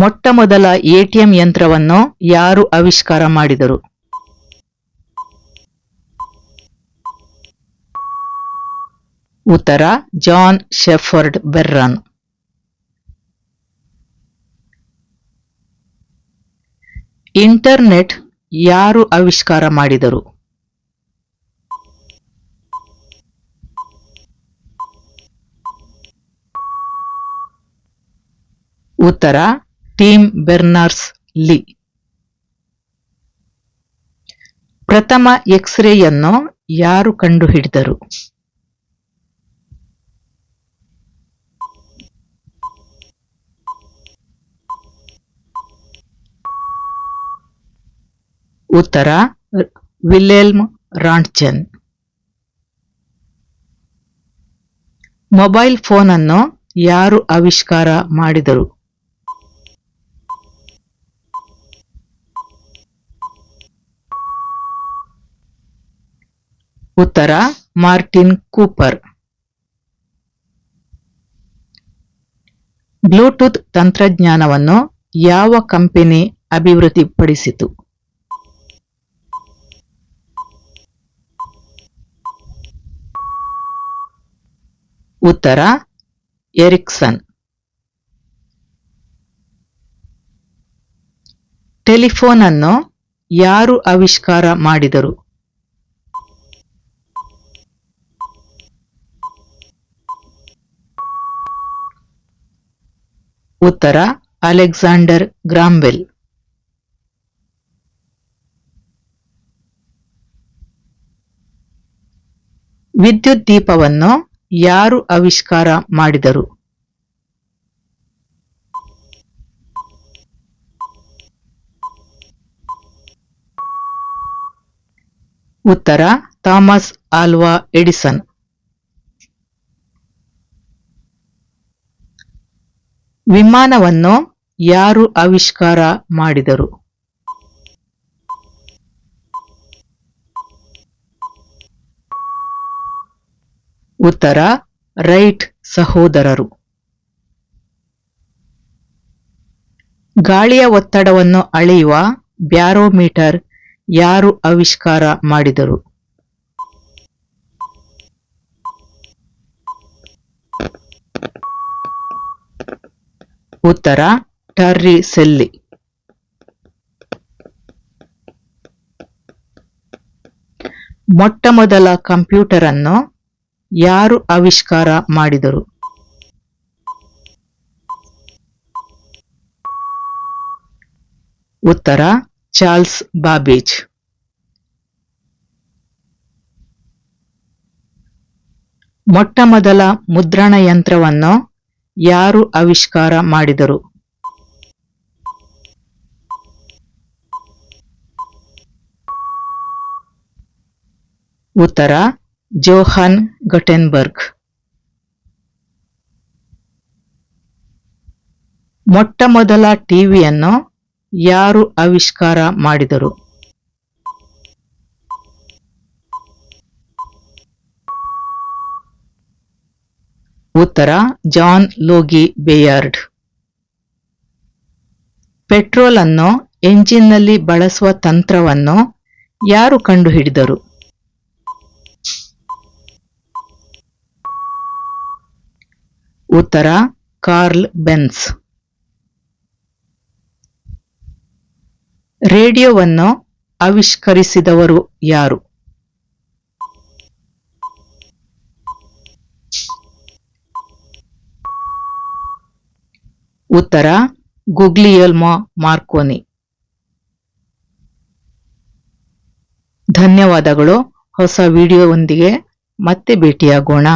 ಮೊಟ್ಟ ಮೊದಲ ಎಟಿಎಂ ಯಂತ್ರವನ್ನು ಯಾರು ಆವಿಷ್ಕಾರ ಮಾಡಿದರು? ಉತ್ತರ, ಜಾನ್ ಶೆಫರ್ಡ್ ಬೆರ್ರನ್. ಇಂಟರ್ನೆಟ್ ಯಾರು ಆವಿಷ್ಕಾರ ಮಾಡಿದರು? ಉತ್ತರ ಟಿಮ್ ಬೆರ್ನಾರ್ಸ್ ಲಿ. ಪ್ರಥಮ ಎಕ್ಸ್ರೇಯನ್ನು ಯಾರು ಕಂಡುಹಿಡಿದರು? ಉತ್ತರ ವಿಲೆಲ್ಮ್ ರಾಂಟ್ಜನ್ ಮೊಬೈಲ್ ಫೋನ್ ಅನ್ನು ಯಾರು ಆವಿಷ್ಕಾರ ಮಾಡಿದರು? ಉತ್ತರ, ಮಾರ್ಟಿನ್ ಕೂಪರ್. ಬ್ಲೂಟೂತ್ ತಂತ್ರಜ್ಞಾನವನ್ನು ಯಾವ ಕಂಪನಿ ಅಭಿವೃದ್ಧಿಪಡಿಸಿತು? ಉತ್ತರ, ಎರಿಕ್ಸನ್. ಟೆಲಿಫೋನ್ ಅನ್ನು ಯಾರು ಆವಿಷ್ಕಾರ ಮಾಡಿದರು? ಉತ್ತರ ಅಲೆಕ್ಸಾಂಡರ್ ಗ್ರಾಂಬೆಲ್. ವಿದ್ಯುತ್ ದೀಪವನ್ನು ಯಾರು ಆವಿಷ್ಕಾರ ಮಾಡಿದರು? ಉತ್ತರ ಥಾಮಸ್ ಆಲ್ವಾ ಎಡಿಸನ್. ವಿಮಾನವನ್ನು ಯಾರು ಆವಿಷ್ಕಾರ ಮಾಡಿದರು? ಉತ್ತರ ರೈಟ್ ಸಹೋದರರು. ಗಾಳಿಯ ಒತ್ತಡವನ್ನು ಅಳೆಯುವ ಬ್ಯಾರೋಮೀಟರ್ ಯಾರು ಆವಿಷ್ಕಾರ ಮಾಡಿದರು? ಉತ್ತರ ಟರ್ರಿ ಸೆಲ್ಲಿ ಮೊಟ್ಟ ಮೊದಲ ಕಂಪ್ಯೂಟರ್ ಅನ್ನು ಯಾರು ಆವಿಷ್ಕಾರ ಮಾಡಿದರು? ಉತ್ತರ, ಚಾರ್ಲ್ಸ್ ಬಾಬೇಜ್. ಮೊಟ್ಟ ಮೊದಲ ಮುದ್ರಣ ಯಂತ್ರವನ್ನು ಯಾರು ಆವಿಷ್ಕಾರ ಮಾಡಿದರು? ಉತ್ತರ ಜೋಹಾನ್ ಗಟೆನ್ಬರ್ಗ್. ಮೊಟ್ಟ ಮೊದಲ ಟಿವಿಯನ್ನು ಯಾರು ಆವಿಷ್ಕಾರ ಮಾಡಿದರು? ಉತ್ತರ, ಜಾನ್ ಲೋಗಿ ಬೇಯಾರ್ಡ್. ಪೆಟ್ರೋಲ್ ಅನ್ನು ಎಂಜಿನ್ನಲ್ಲಿ ಬಳಸುವ ತಂತ್ರವನ್ನು ಯಾರು ಕಂಡುಹಿಡಿದರು? ಉತ್ತರ, ಕಾರ್ಲ್ ಬೆನ್ಸ್. ರೇಡಿಯೋವನ್ನು ಆವಿಷ್ಕರಿಸಿದವರು ಯಾರು? ಉತ್ತರ ಗುಗ್ಲಿಯಲ್ಮಾ ಮಾರ್ಕೋನಿ. ಧನ್ಯವಾದಗಳು. ಹೊಸ ವಿಡಿಯೋವೊಂದಿಗೆ ಮತ್ತೆ ಭೇಟಿಯಾಗೋಣ.